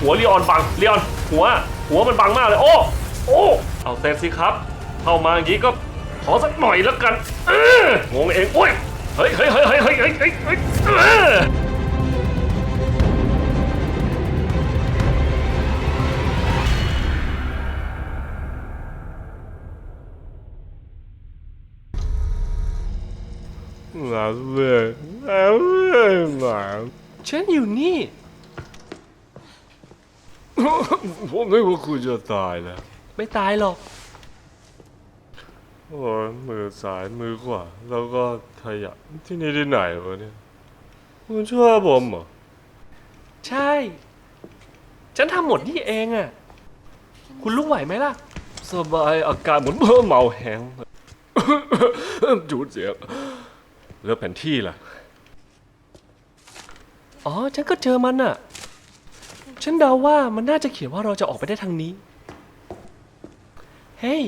หัวลีออนบังลีออนหัว หัวมันบังมากเลย โอ้ โอ้ เอาเซนสิครับ เข้ามาอย่างนี้ก็ขอสักหน่อยแล้วกันเอองงเองโอ้ย เฮ้ยเฮ้ยเฮ้ยเฮ้ยเฮ้ยเฮ้ยเฮ้ยเฮ้ยเออหลับเลยหลับเลยหลับฉันอยู่นี่ ผมนึกว่าคุณจะตายแล้ว ไม่ตายหรอก โอ้ยมือซ้ายมือขวาแล้วก็ขยับที่นี่ที่ไหนวะเนี่ย คุณช่วยผมเหรอ ใช่ ฉันทำหมดนี่เองอะคุณลุกไหวไหมล่ะ สบายอาการเหมือนเพิ่มเมาแห้ง จูดเสียงแล้วแผนที่ล่ะ อ๋อ ฉันก็เจอมันน่ะ ฉันเดาว่ามันน่าจะเขียนว่าเราจะออกไปได้ทางนี้ เฮ้ย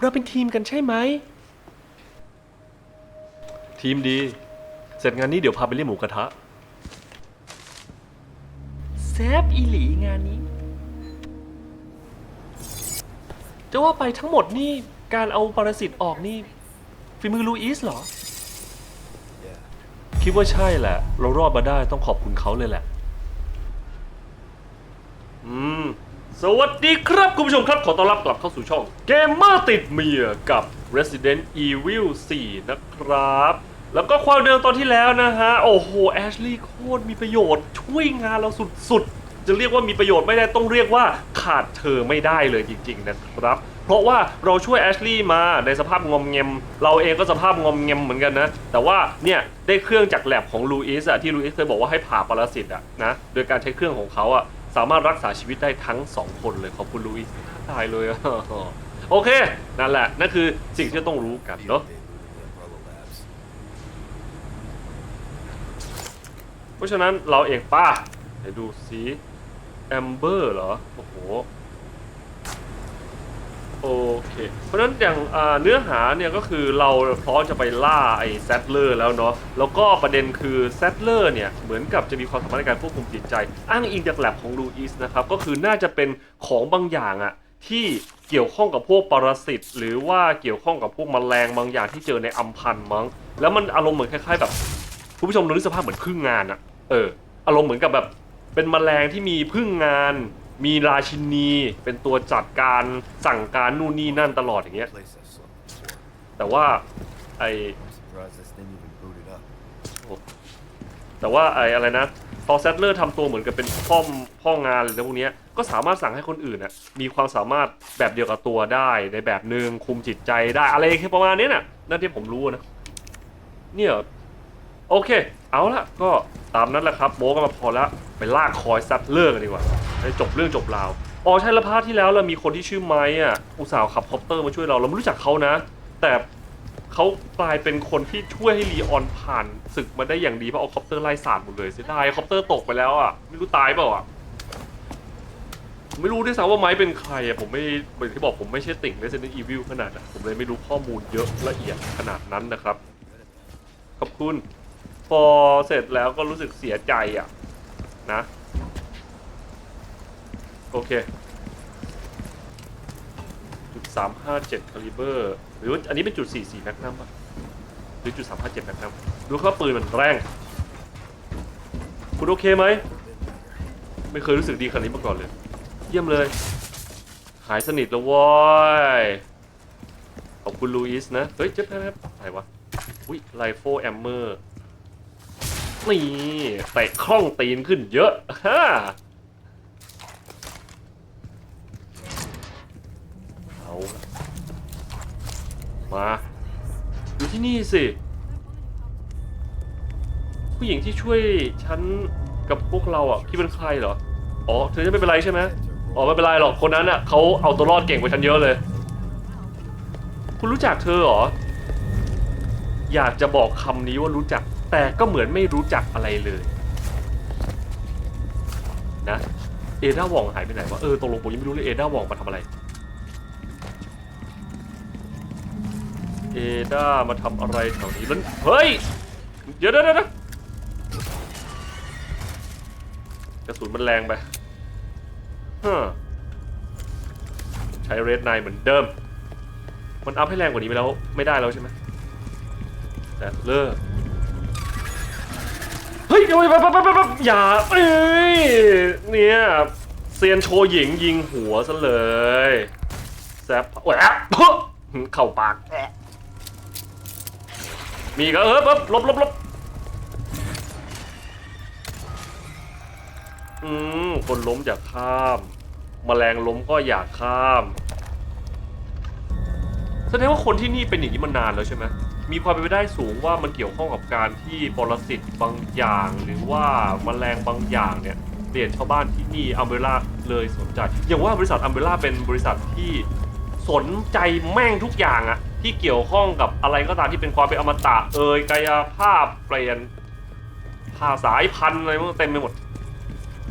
เราเป็นทีมกันใช่ไหม ทีมดี เสร็จงานนี้เดี๋ยวพาไปเลี้ยงหมูกระทะแซบอีหลีงานนี้ จะว่าไปทั้งหมดนี่ การเอาปรสิตออกนี่ฝีมือลูอิสเหรอ คิดว่าใช่แหละ เรารอดมาได้ต้องขอบคุณเขาเลยแหละ อืม สวัสดีครับคุณผู้ชมครับ ขอต้อนรับกลับเข้าสู่ช่องเกมเมอร์ติดเมียกับ Resident Evil 4 นะครับ แล้วก็ความเดิมตอนที่แล้วนะฮะ โอ้โห แอชลีย์โคตรมีประโยชน์ ช่วยงานเราสุดๆ จะเรียกว่ามีประโยชน์ไม่ได้ต้องเรียกว่าขาดเธอไม่ได้เลยจริงๆนะครับเพราะว่าเราช่วยแอชลีย์มาในสภาพงอมเงมเราเองก็สภาพงอมเงมเหมือนกันนะ แต่ว่าเนี่ยได้เครื่องจากแลบของลูอิสอะที่ลูอิสเคยบอกว่าให้ผ่าปรสิตอะนะโดยการใช้เครื่องของเขาอะ สามารถรักษาชีวิตได้ทั้งสองคนเลยขอบคุณลูอิสตายเลยโอเค นั่นแหละ นั่นคือสิ่งที่ต้องรู้กันเนาะเพราะฉะนั้นเราเองป้าเดี๋ยวดูสิแอมเบอร์เหรอ โอ้โห โอเค เพราะฉะนั้นอย่างเนื้อหาเนี่ยก็คือเราพร้อมจะไปล่าไอ้แซตเลอร์แล้วเนาะแล้วก็ประเด็นคือแซตเลอร์เนี่ยเหมือนกับจะมีความสามารถในการควบคุมจิตใจ อ้างอิงจากแลบของลูอิสนะครับก็คือน่าจะเป็นของบางอย่างอะที่เกี่ยวข้องกับพวกปรสิตหรือว่าเกี่ยวข้องกับพวกแมลงบางอย่างที่เจอในอัมพันธ์มั้งแล้วมันอารมณ์เหมือนคล้ายๆแบบคุณผู้ชมลองนึกสภาพเหมือนพึ่งงานอะเอออารมณ์เหมือนกับแบบเป็นแมลงที่มีพึ่งงาน มีราชินีเป็นตัวจัดการสั่งการนู่นนี่นั่นตลอดอย่างเงี้ย แต่ว่าไอแต่ว่าไออะไรนะพอแซตเลอร์ทำตัวเหมือนกับเป็นพ่อมพ่องานออะไรพวกเนี้ยก็สามารถสั่งให้คนอื่นน่ะมีความสามารถแบบเดียวกับตัวได้ในแบบหนึ่งคุมจิตใจได้อะไรแค่ประมาณนี้น่ะนั่นที่ผมรู้นะเนี่ยโอเค เอาละก็ตามนั้นแหละครับโบก็มาพอแล้วไปลากคอยซัดเลิกกันดีกว่าให้จบเรื่องจบราวอ๋อใช่และพาร์ทที่แล้วเรามีคนที่ชื่อไม้อะอุตส่าห์ขับคอปเตอร์มาช่วยเราเราไม่รู้จักเขานะ แต่เขากลายเป็นคนที่ช่วยให้ลีออนผ่านศึกมาได้อย่างดีเพราะเอาคอปเตอร์ไล่สาดหมดเลยเสียดายคอปเตอร์ตกไปแล้วอะไม่รู้ตายเปล่าอะไม่รู้ด้วยซ้ำว่าไม้เป็นใครอะผมไม่เหมือนที่บอกผมไม่ใช่ติ่ง Resident Evil ขนาดนั้นผมเลยไม่รู้ข้อมูลเยอะละเอียดขนาดนั้นนะครับ ขอบคุณ พอเสร็จแล้วก็รู้สึกเสียใจอะ นะ โอเคจุดสามห้าเจ็ดคาลิเบอร์หรือว่าอันนี้เป็นจุดสี่สี่แมกนัมป่ะหรือจุดสามห้าเจ็ดแมกนัมดูครับปืนมันแรง คุณโอเคไหม ไม่เคยรู้สึกดีขนาดนี้มาก่อนเลย เยี่ยมเลย หายสนิทแล้วว้ยขอบคุณลูอิสนะ เฮ้ยเจ๊แป๊บอะไรวะ อุ้ยไลโฟแอมเมอร์ นี่เตะคล่องตีนขึ้นเยอะฮ่าเอามาอยู่ที่นี่สิ ผู้หญิงที่ช่วยฉันกับพวกเราอะคิดเป็นใครเหรอ อ๋อเธอจะไม่เป็นไรใช่ไหมอ๋อไม่เป็นไรหรอกคนนั้นอะเขาเอาตัวรอดเก่งกว่าฉันเยอะเลย คุณรู้จักเธอเหรอ อยากจะบอกคำนี้ว่ารู้จัก แต่ก็เหมือนไม่รู้จักอะไรเลยนะเอด้าวองหายไปไหนวะเออตกลงผมยังไม่รู้เลยเอด้าวองมาทำอะไรเอด้ามาทำอะไรแถวนี้แล้วเฮ้ยเดี๋ยวเดี๋ยวเดี๋ยวกระสุนมันแรงไปฮะใช้เรดไนเหมือนเดิม มันอัพให้แรงกว่านี้ไปแล้ว ไม่ได้แล้วใช่ไหมแต่เลิก เฮ้ยเดี๋ยวไปไปไปไปไปอย่าเอ้ยเนี่ยเซียนโชว์หญิงยิงหัวซะเลยแซบแหวะเข้าปาก มีก็เออปั๊บลบลบลบอืมคนล้มอย่าข้ามแมลงล้มก็อย่าข้าม แสดงว่าคนที่นี่เป็นอย่างนี้มานานแล้วใช่ไหม มีความเป็นไปได้สูงว่ามันเกี่ยวข้องกับการที่ปรสิตบางอย่าง หรือว่าแมลงบางอย่างเนี่ยเปลี่ยนชาวบ้านที่นี่อัมเบร่าเลยสนใจ อย่างว่าบริษัทอัมเบร่าเป็นบริษัทที่สนใจแม่งทุกอย่างอะที่เกี่ยวข้องกับอะไรก็ตามที่เป็นความเป็นอมตะเอ่ยกายภาพเปลี่ยนภาษายพันธุ์อะไรมันเต็มไปหมด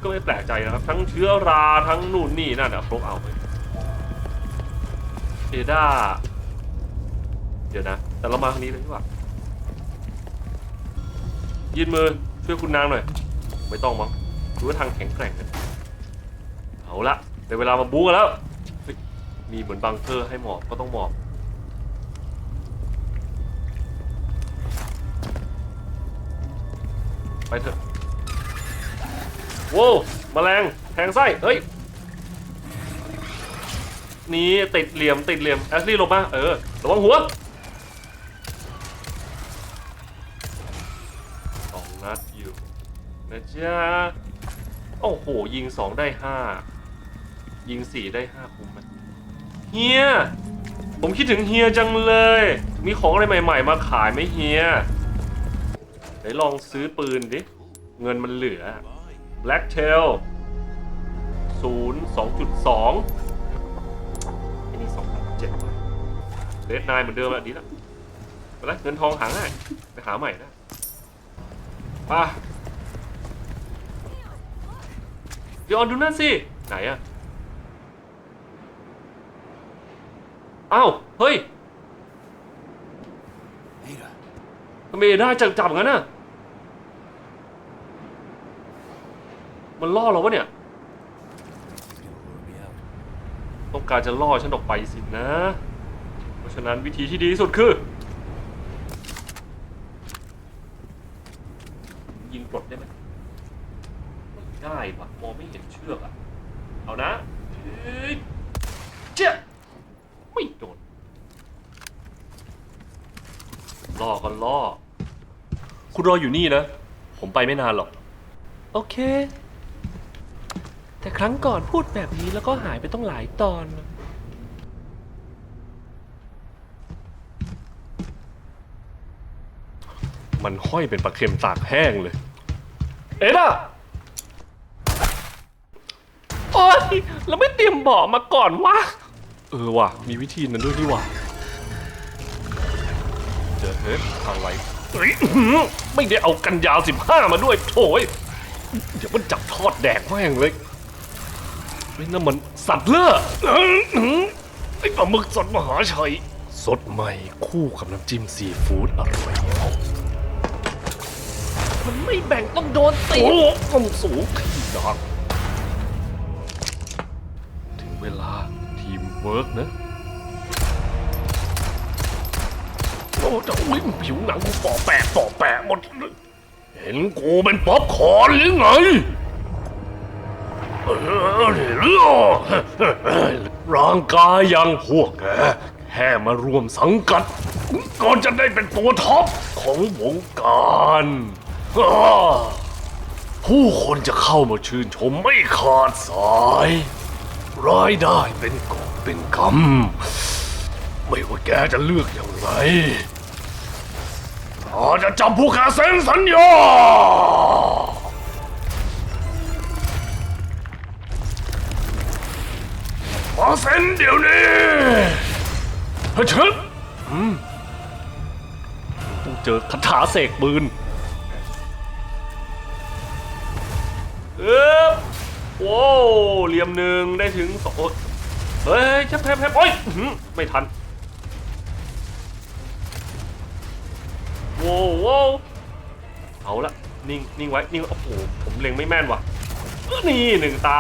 ก็ไม่แปลกใจนะครับ ทั้งเชื้อราทั้งนู่นนี่นั่นอะครบเอาไปเอด้า ดี๋ยวนะ แต่เรามาทางนี้เลยดีกว่ายืนมือช่วยคุณนางหน่อย ไม่ต้องมั้งดูว่าทางแข็งแกร่งกันเอาละเดี๋ยวเวลามาบู๊กันแล้ว มีเหมือนบังเกอร์ให้หมอบก็ต้องหมอบไปเถอะโว้วแมลงแทงไส้เฮ้ย นี่ติดเหลี่ยมติดเหลี่ยมแอสลี่ลงมาเออระวังหัว นะจ๊ะ โอ้โห ยิงสองได้ห้า ยิงสี่ได้ห้าคุ้มไหมเฮีย ผมคิดถึงเฮียจังเลย มีของอะไรใหม่ๆ มาขายไหมเฮียไหนลองซื้อปืนดิ เงินมันเหลือ Black Tail ศูนย์สองจุดสองไอ้นี่สองพันเจ็ดว่ะเลดนายเหมือนเดิมอะดีละไปละเงินทองหาง่ายไปหาใหม่นะป่ะ เดี๋ยวออนดูนั่นสิ ไหนอะอ้าว เฮ้ย Ada, ทำไมได้จับจับงั้นน่ะ มันล่อเราวะเนี่ย he's gonna lure me out. ต้องการจะล่อฉันออกไปสินะ เพราะฉะนั้นวิธีที่ดีที่สุดคือ ยิงกดได้ไหม ไม่ได้ปะมองไม่เห็นเชือกอะเอานะเฮ้ยเจ๊ะไม่โดนล่อก็ล่อ คุณรออยู่นี่นะ ผมไปไม่นานหรอก โอเค แต่ครั้งก่อนพูดแบบนี้แล้วก็หายไปต้องหลายตอน มันห้อยเป็นปลาเค็มตากแห้งเลย เอ็ดอะโอ๊ย เราไม่เตรียมเบาะมาก่อนวะ เออว่ะ มีวิธีนั้นด้วยนี่ว่ะเจอเฮ้ยอะไรเฮ้ยอื้อหือไม่ได้เอากันยาวสิบห้ามาด้วยโถ่ยเดี๋ยวมันจับทอดแดกแม่งเลยไอ้นั่นมันสัตว์เลือดไอ้ปลาหมึกสดมหาชัย สดใหม่คู่กับน้ำจิ้มซีฟู้ดอร่อยมันไม่แบ่งต้องโดนตีโอ้ต้องสูงขีดักถึง เวลาทีมเวิร์กนะโอ้จะอุ้ยผิวหนังกูปอแปะปอแปะหมดเห็นกูเป็นป๊อปคอร์นหรือไงเรื่อร่างกายยังพวกแกแค่มารวมสังกัด ก่อนจะได้เป็นตัวท็อปของวงการ ผู้คนจะเข้ามาชื่นชมไม่ขาดสาย ร้ายได้เป็นกอบเป็นกำไม่ว่าแกจะเลือกอย่างไรข้าจะจับผู้แกเซ็นสัญญาขอเซ็นเดี๋ยวนี้เฮ้ยเชิญต้องเจอคาถาเสกปืน ว้าวเหลี่ยมหนึ่งได้ถึงสองโอ๊ยเฮ้ยชับแพบแพบโอ้ยไม่ทันโว้วว้วเอาละนิ่งนิ่งไว้นิ่งโอ้โหผมเล็งไม่แม่นว่ะนี่หนึ่งตา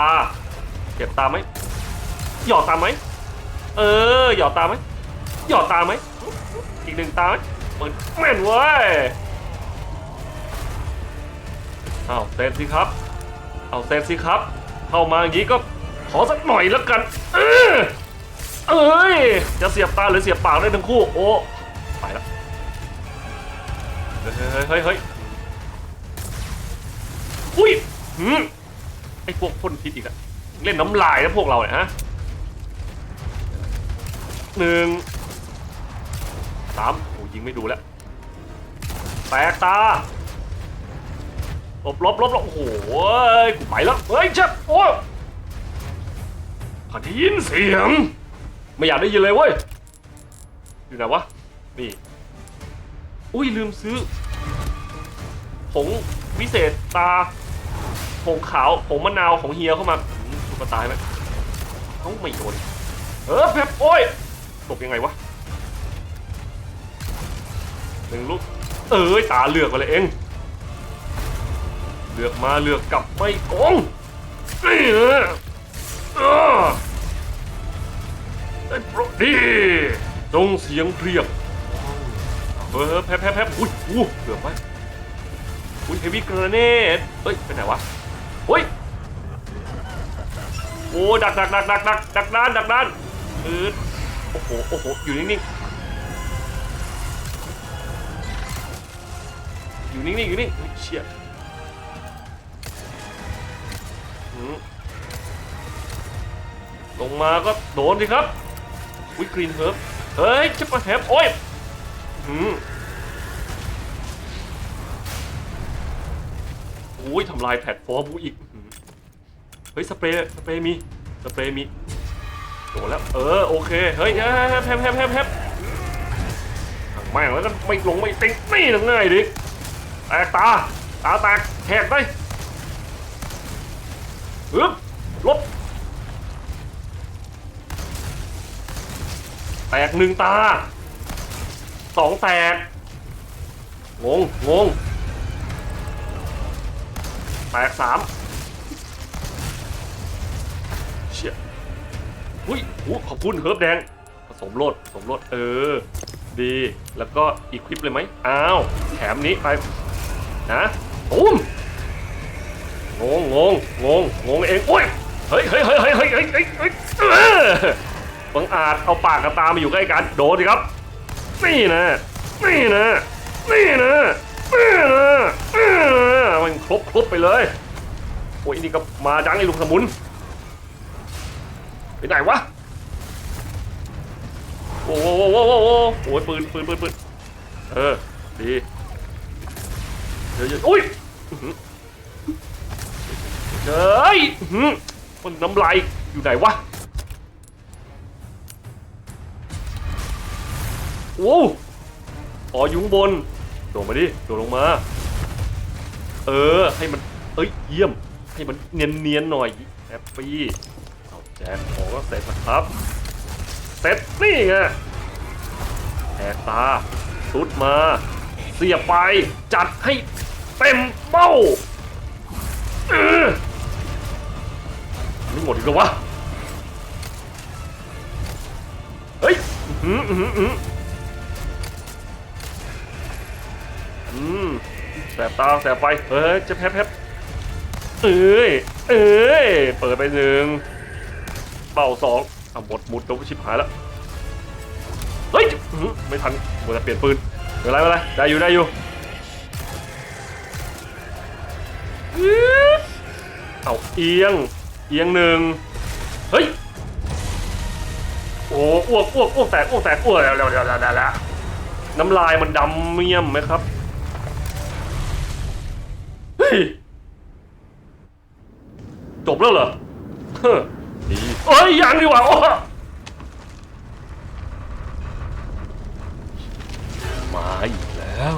เก็บตาไหมหยอดตาไหมเออหยอดตาไหมหยอดตาไหมอีกหนึ่งตาไหมเปิดแม่นเว้ยเอาเต้นสิครับ เอาเต้นสิครับ เข้ามาอย่างนี้ก็ขอสักหน่อยแล้วกัน เออเอ้ย จะเสียบตาหรือเสียบปากได้ทั้งคู่ โอ้ไปแล้วเฮ้ยเฮ้ยเฮ้ยอุ้ยหืมไอ้พวกพ่นพิษอีกอะเล่นน้ำลายนะพวกเราเนี่ยฮะหนึ่งสามโอ้ยิงไม่ดูแล้วแตกตา ลบลบลบลบโอ้โหเอ้ยกูไปแล้วเฮ้ยเจ็บโอ้ยข้าได้ยินเสียง ไม่อยากได้ยินเลยเว้ย อยู่ไหนวะ นี่ อุ้ยลืมซื้อ ผงวิเศษตา ผงขาว ผงมะนาวของเฮียเข้ามาอืมถูกตายไหมเขาไม่โดนเออแป๊บโอ้ยตกยังไงวะหนึ่งลูก เอ้ยตาเลือกมาเลยเอง เลือกมาเลือกกลับไม่โกงนี่นะเออไอ้โปรดีจงเสียงเรียกเออแพ้แพ้แพ้อุ้ยอู้เกือบไปอุ้ยเฮฟวี่กระเนดเฮ้ยไปไหนวะเฮ้ยโอ้ดักดักดักดักดักดักด้านดักด้านเออโอ้โหโอ้โหอยู่นิ่งๆอยู่นิ่งๆอยู่นี่งเฮ้ยเชี่ย ลงมาก็โดนสิครับวิกรีนเฮิร์บเฮ้ยจะมาแฮบโอ้ยหืมโอ้ยทำลายแพลตฟอร์มกูอีกเฮ้ยสเปรย์สเปรย์มีสเปรย์มีโดนแล้วเออโอเคเฮ้ยแฮบแฮบแฮบแฮบแฮบแม่งแล้วก็ไม่ลงไม่ติ๊งนี่นะง่ายดิแตกตาตาแตกแหกได้ ฮึบลบ แตกหนึ่งตา สองแตก งง งง แตกสามเชี่ยอุ้ยอู้ขอบคุณเฮิร์บแดง ผสมโลดผสมโลด เออ ดี แล้วก็อีควิปเลยไหมอ้าว แถมนี้ไป นะตุ้ม งงงงงงงงเองโอ้ยเฮ้ยเฮ้ยเฮ้ยเฮ้ยเฮ้ยเฮ้ยเฮ้ยเฮ้ยเออบังอาจเอาปากกับตามาอยู่ใกล้กันโดนสิครับนี่นะนี่นะนี่นะนี่นะนี่นะมันครบครบไปเลยโอ้ยนี่ก็มาจังไอ้ลุงสมุนไปไหนวะโอ้โหโอ้โหโอ้โหโอ้ยปืนปืนปืนปืนเออดีเดี๋ยวๆอุ้ยอื้อหือ เฮ้ยมันน้ำลายอยู่ไหนวะโอ้อ๋ออยุงบน โดดมาดิ โดดลงมา เออ ให้มัน เอ้ย เยี่ยม ให้มันเนียนๆหน่อยแฮปปี้เอาแจกของก็เสร็จนะครับ เสร็จนี่ไงแหกตาสุดมา เสียไป จัดให้เต็มเป้า เออ ไม่หมดอีกแล้ววะ เฮ้ย อือหืออือหืออืมแสบตาแสบไปเฮ้ยจะแพบแพบเอ้ย เอ้ย เปิดไปหนึ่งเป่าสองเอะหมดหมุดตัวชิบหายแล้ว เฮ้ย ไม่ทันหมัวแต่เปลี่ยนปืนเป็นไรไม่เป็นไรได้อยู่ได้อยู่อื้อเอาเอียง เอียงหนึ่งเฮ้ย โอ้อ้วกอ้วกอ้วกแตกอ้วกแตกอ้วกแล้วแล้วแล้วแล้วแล้วน้ำลายมันดำเมี่ยมไหมครับ เฮ้ย จบแล้วเหรอเฮ้อดีเอ้ยยังดีกว่าโอ้มาอีกแล้ว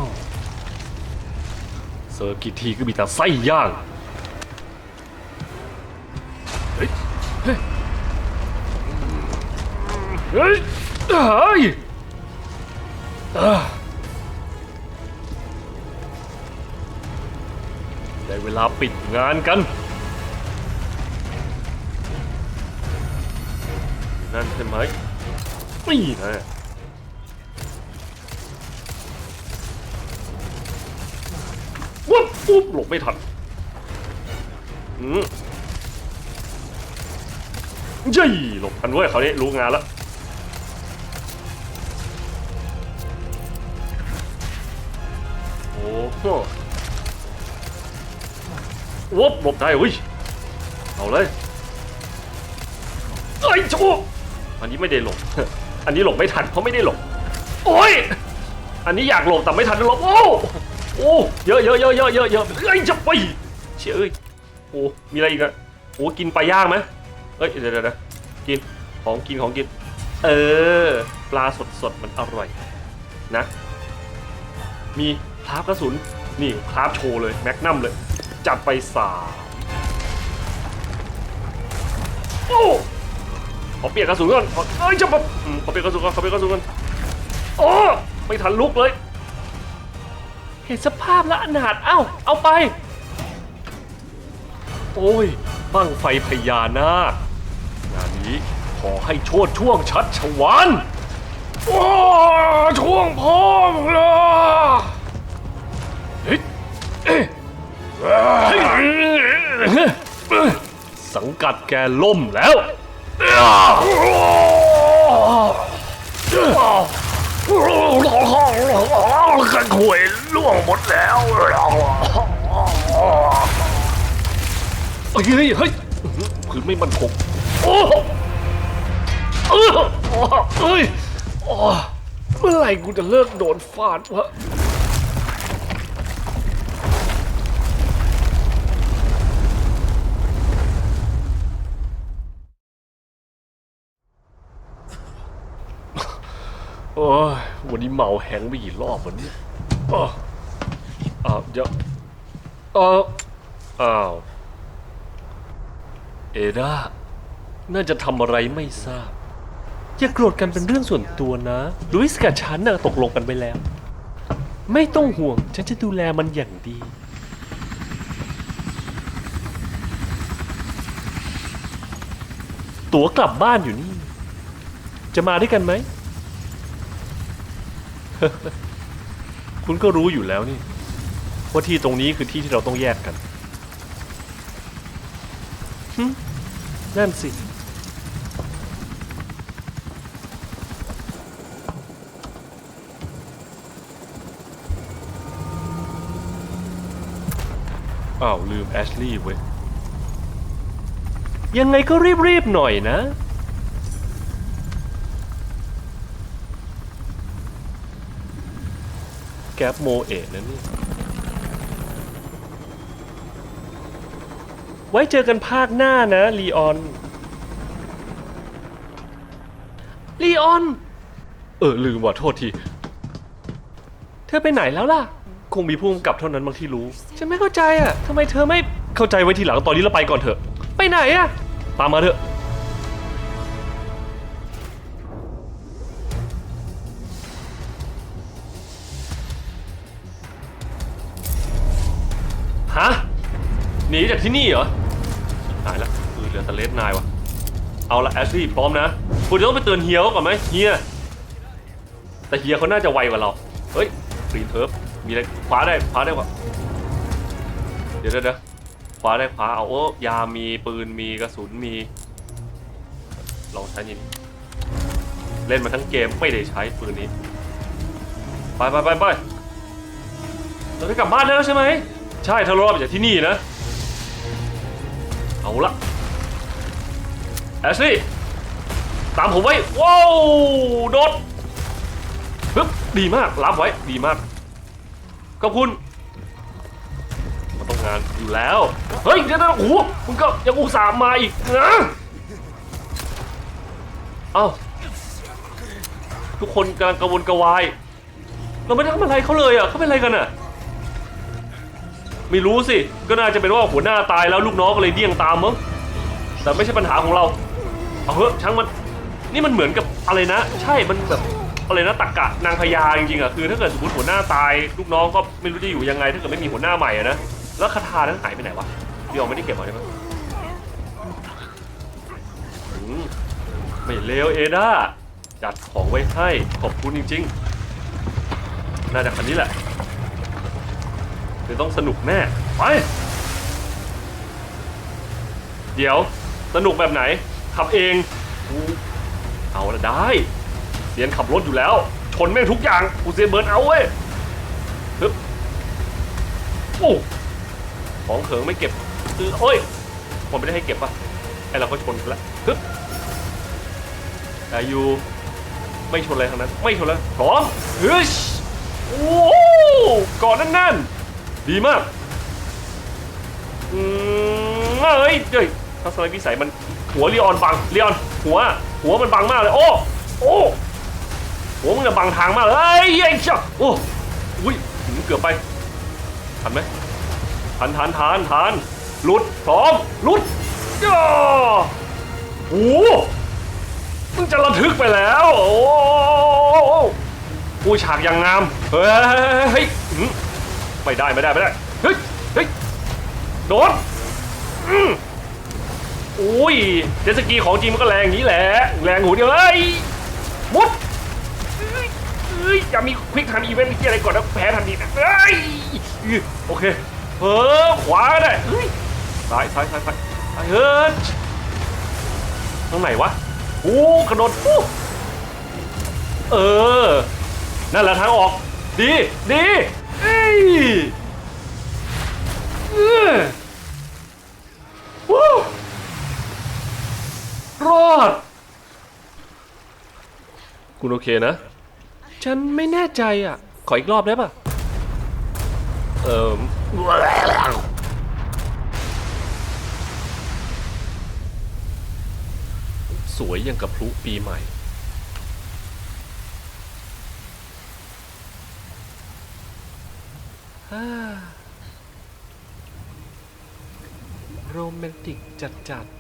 เซอร์กิตทีก็มีแต่ไส้ย่าง เฮ้ย เฮ้ยเฮ้ยได้เวลาปิดงานกัน นั่นใช่ไหมนี่นะวุ๊บปุ๊บหลบไม่ทัน อืม ยี่หลบทันเว้ยเขาวนี้รู้งานแล้วโอ้โหวบหลบได้อุ้ยเอาเลยเอ้ยโชอันนี้ไม่ได้หลบ อันนี้หลบไม่ทันเพราะไม่ได้หลบ โอ้ย อันนี้อยากหลบแต่ไม่ทันหลบ โอ้โอ้เยอะเยอะเยอะเยอะเยอะเยอะเอ้ยจะไปเชี่ยเอ้ยโอ้มีอะไรอีกอะโอ้กินปลาย่างไหม เอ้ยเดี๋ยวเดี๋ยวกินของกินของกิน เออ ปลาสดสดๆมันอร่อยนะ มีคราฟกระสุน นี่คราฟโชว์เลย แม็กนัมเลย จัดไปสามโอ้ขอเปลี่ยนกระสุนก่อนขอเอ้ยจะแบบอืมขอเปลี่ยนกระสุนก่อนขอเปลี่ยนกระสุนก่อนโอ้ไม่ทันลุกเลย เห็นสภาพแล้วอนาถเอ้า เอาไป โอ้ย บั้งไฟพญานาค งานนี้ขอให้โชดช่วงชัดชวานว้าช่วงพ่อมึงละเฮ้ยเอ๊ะสังกัดแกล่มแล้ว กันหวยล่วงหมดแล้วเฮ้ยเฮ้ยพื้นไม่มันคง โอ้เออเฮ้ยเมื่อไหร่กูจะเลิกโดนฟาดวะโอ้ยวันนี้เมาแฮงไปกี่รอบวันนี้อ้าวอ้าวเดี๋ยวเอออ้าว เอด้า น่าจะทำอะไรไม่ทราบ อย่าโกรธกันเป็นเรื่องส่วนตัวนะลุยส์กับฉันน่ะตกลงกันไปแล้ว ไม่ต้องห่วง ฉันจะดูแลมันอย่างดี ตั๋วกลับบ้านอยู่นี่ จะมาด้วยกันไหม คุณก็รู้อยู่แล้วนี่ว่าที่ตรงนี้คือที่ที่เราต้องแยกกันนั่นสิ อ้าวลืมแอชลีย์เว้ย ยังไงก็รีบๆหน่อยนะ แก๊ปโมเอะนะนี่ ไว้เจอกันภาคหน้านะลีออน ลีออน เออลืมว่ะโทษที เธอไปไหนแล้วล่ะค งมีผู้กำกับเท่านั้นบางที่รู้ ฉันไม่เข้าใจอะทำไมเธอไม่เข้าใจไว้ทีหลังตอนนี้เราไปก่อนเถอะ ไปไหนอะ ตามมาเถอะ ฮะ หนีจากที่นี่เหรอตายละคือเหลือแต่เลสนายวะเอาละแอชลี่พร้อมนะ คุณจะต้องไปเตือนเฮียเขาก่อนไหมเฮีย แต่เฮียเขาน่าจะไวกว่าเรา เฮ้ยกรีนเทิร์ฟ มีอะไรขวาได้ขวาได้กว่าเดี๋ยวเดี๋ยวเดี๋ยวขวาได้ขวาเอาโอ้ยามีปืนมีกระสุนมี ลองใช้ยิงเล่นมาทั้งเกมไม่ได้ใช้ปืนนี้ ไปไปไปไปเราได้กลับบ้านแล้วใช่ไหม ใช่ถ้าเรารอดไปจากที่นี่นะ เอาละแอชลี่ตามผมไว้ว้าวโดดปึ๊บดีมากรับไว้ดีมาก ขอบคุณมาต้องงานอยู่แล้ว เฮ้ยเดี๋ยวนะโอ้โหมึงก็ยังอุตส่าห์มาอีกนะเอ้าทุกคนกำลังกระวนกระวาย เราไม่ได้ทำอะไรเขาเลยอะเขาเป็นอะไรกันอะ ไม่รู้สิ ก็น่าจะเป็นว่าหัวหน้าตายแล้วลูกน้องก็เลยเดี้ยงตามมั้ง แต่ไม่ใช่ปัญหาของเรา เอาเถอะช่างมัน นี่มันเหมือนกับอะไรนะ ใช่ มันแบบ อะไรนะตักกะนางพญาจริงๆอะคือถ้าเกิดสมมติหัวหน้าตายลูกน้องก็ไม่รู้จะอยู่ยังไง ถ้าเกิดไม่มีหัวหน้าใหม่อะนะแล้วคาถานั้นหายไปไหนวะพี่ออกไม่ได้เก็บมาใช่ไหมอืมไม่เลวเอดาจัดของไว้ให้ขอบคุณจริงๆน่าจะคันนี้แหละคือต้องสนุกแน่ไปเดี๋ยวสนุกแบบไหนขับเองเอาละได้ ซียนขับรถอยู่แล้ว ชนแม่งทุกอย่างกูเซียนเบิร์นเอาเว้ยฮึบโอ้ของเขิงไม่เก็บคือโอ้ยผมไม่ได้ให้เก็บป่ะไอเราก็ชนแล้วฮึบแต่อยู่ไม่ชนอะไรทั้งนั้น ไม่ชนแล้วพร้อมฮึชโอ้ก่อนนั่นๆดีมากอืมเอ้ยเฮ้ยทัศนวิสัยมันหัวเรียอนบังเรียอนหัว หัวมันบังมากเลย โอ้ โอ้ หัวมึงจะบังทางมากเลยเอ้ยเฮ้ยเจ้าโอ้อุ้ยหืมเกือบไป ทันไหมทันทันทันทันหลุดพร้อมหลุดย่าโอ้มึงจะระทึกไปแล้ว โอ้กูฉากอย่างงาม เฮ้ยไม่ได้ไม่ได้ไม่ได้ เฮ้ยเฮ้ยโดนอุ้ยเจสกีของจริงมันก็แรงนี้แหละ แรงหูเดียวเอ้ยมุด อ้ยอย่ามีควิกทันอีเวนต์ที่อะไรก่อนนะแพ้ทันทีนะเอ้ยโอเคเออขวาก็ได้เฮ้ยซ้ายซ้ายซ้ายซ้ายเฮ้ยตรงไหนวะโอ้กระโดดปุ๊บเออ นั่นแหละทางออก ดีดีเอ้ยเออวู้รอด คุณโอเคนะ ฉันไม่แน่ใจอะ ขออีกรอบได้ป่ะเอ่อสวยอย่างกับพลุปีใหม่ฮ่าโรแมนติกจัดๆ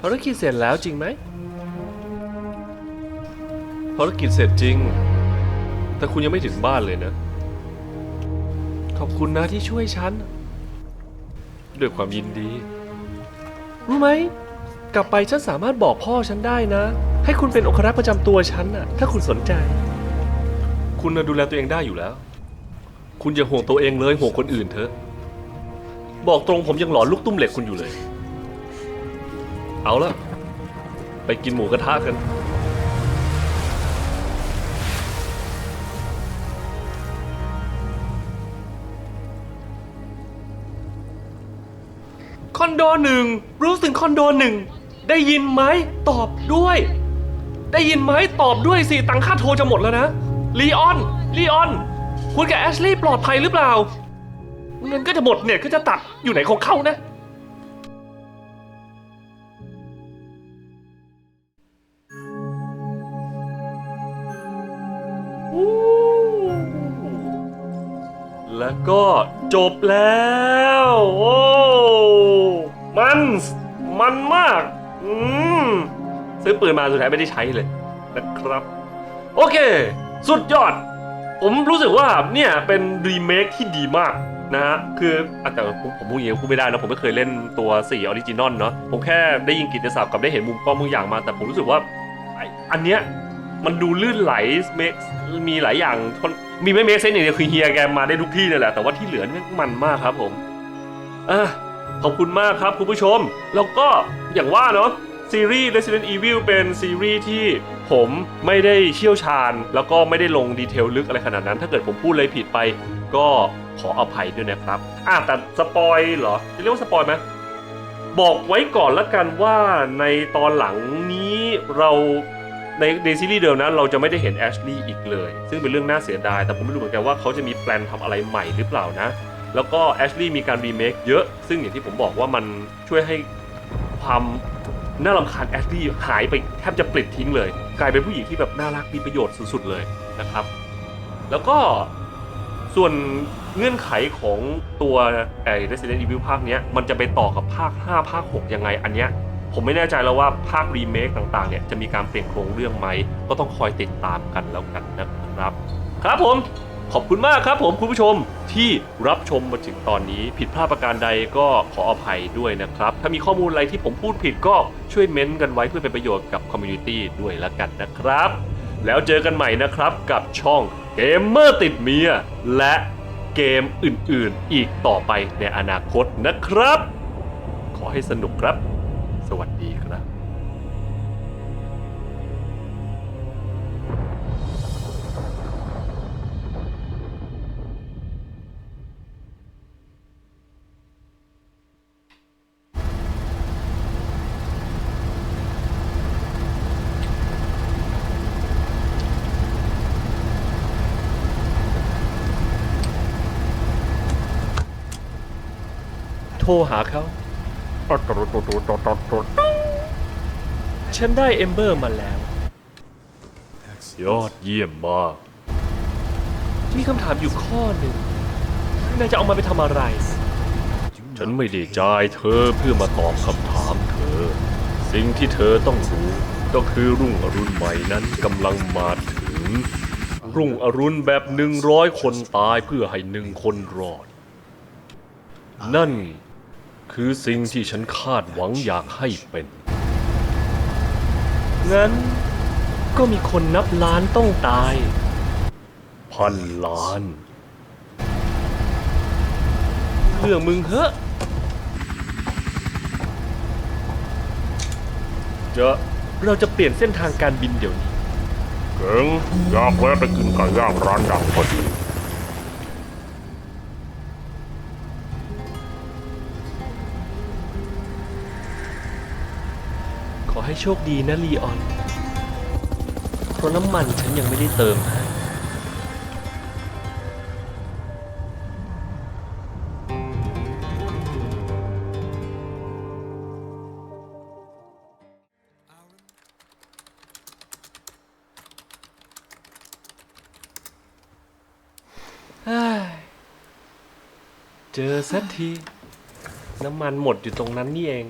ภารกิจเสร็จแล้วจริงไหม ภารกิจเสร็จจริง แต่คุณยังไม่ถึงบ้านเลยนะ ขอบคุณนะที่ช่วยฉัน ด้วยความยินดี รู้ไหม กลับไปฉันสามารถบอกพ่อฉันได้นะ ให้คุณเป็นองครักษ์ประจำตัวฉันน่ะ ถ้าคุณสนใจ คุณน่ะดูแลตัวเองได้อยู่แล้ว คุณอย่าห่วงตัวเองเลยห่วงคนอื่นเถอะ บอกตรงผมยังหลอนลูกตุ้มเหล็กคุณอยู่เลย เอาละไปกินหมูกระทะกัน อนโดหนึ่งรู้ถึงคอนโดหนึ่งได้ยินไหมตอบด้วย ได้ยินไหมตอบด้วยสิตังค่าโทรจะหมดแล้วนะลีออนลีออนคุณกับแอชลีย์ปลอดภัยหรือเปล่าเงินก็จะหมดเน็ตก็จะตัดอยู่ไหนของเขานะแล้วก็ จบแล้ว โอ้ มัน มันมาก อืม ซื้อปืนมาสุดท้ายไม่ได้ใช้เลยนะครับ โอเค สุดยอด ผมรู้สึกว่าเนี่ยเป็นรีเมคที่ดีมากนะฮะ คืออะแต่ผมผมพูดอย่างนี้พูดไม่ได้นะ ผมไม่เคยเล่นตัว4ออริจินอลเนาะ ผมแค่ได้ยินกิตติศัพท์กับได้เห็นมุมกล้องบางอย่างมา แต่ผมรู้สึกว่าอันเนี้ย มันดูลื่นไหลเมคมีหลายอย่างค่อนมีไม่เมคเซนอย่างเดียวคือเฮียแกมาได้ทุกที่เลยแหละแต่ว่าที่เหลือนี่มันมากครับผมอะขอบคุณมากครับคุณผู้ชม แล้วก็อย่างว่าเนาะซีรีส์ Resident Evil เป็นซีรีส์ที่ผมไม่ได้เชี่ยวชาญ แล้วก็ไม่ได้ลงดีเทลลึกอะไรขนาดนั้น ถ้าเกิดผมพูดอะไรผิดไป ก็ขออภัยด้วยนะครับอะแต่สปอยเหรอจะเรียกว่าสปอยไหมบอกไว้ก่อนละกันว่าในตอนหลังนี้เรา ในในซีรีส์เดิมนะเราจะไม่ได้เห็นแอชลีย์อีกเลย ซึ่งเป็นเรื่องน่าเสียดาย แต่ผมไม่รู้เหมือนกันว่าเขาจะมีแปลนทำอะไรใหม่หรือเปล่านะ แล้วก็แอชลีย์มีการรีเมคเยอะ ซึ่งอย่างที่ผมบอกว่ามันช่วยให้ความน่ารำคาญแอชลีย์หายไปแทบจะปลิดทิ้งเลย กลายเป็นผู้หญิงที่แบบน่ารักมีประโยชน์สุดๆเลยนะครับ แล้วก็ส่วนเงื่อนไขของตัวไอ้ Resident Evil ภาคเนี้ยมันจะไปต่อกับภาค 5 ภาค 6 ยังไงอันเนี้ย ผมไม่แน่ใจแล้วว่าภาครีเมคต่างๆเนี่ยจะมีการเปลี่ยนโครงเรื่องไหม ก็ต้องคอยติดตามกันแล้วกันนะครับ ครับผมขอบคุณมากครับผมคุณผู้ชมที่รับชมมาถึงตอนนี้ผิดพลาดประการใดก็ขออภัยด้วยนะครับ ถ้ามีข้อมูลอะไรที่ผมพูดผิดก็ช่วยเม้นต์กันไว้เพื่อเป็นประโยชน์กับคอมมูนิตี้ด้วยละกันนะครับ แล้วเจอกันใหม่นะครับกับช่องเกมเมอร์ติดเมีย และเกมอื่นๆ อีกต่อไปในอนาคตนะครับ ขอให้สนุกครับ วัสดีครับโทรหาเขา ฉันได้เอมเบอร์มาแล้ว ยอดเยี่ยมมาก มีคำถามอยู่ข้อหนึ่งนายจะเอามาไปทำอะไร ฉันไม่ได้จ่ายเธอเพื่อมาตอบคำถามเธอ สิ่งที่เธอต้องรู้ก็คือรุ่งอรุณใหม่นั้นกำลังมาถึง รุ่งอรุณแบบหนึ่งร้อยคนตายเพื่อให้หนึ่งคนรอด นั่น คือสิ่งที่ฉันคาดหวังอยากให้เป็น งั้นก็มีคนนับล้านต้องตาย พันล้าน เรื่องมึงเหอะ จะเราจะเปลี่ยนเส้นทางการบินเดี๋ยวนี้ เก่งอยากแวะไปกินไก่ย่างร้านดังพอดี โชคดีนะลีออน เพราะน้ำมันฉันยังไม่ได้เติมให้เฮ้เจอสักที น้ำมันหมดอยู่ตรงนั้นนี่เอง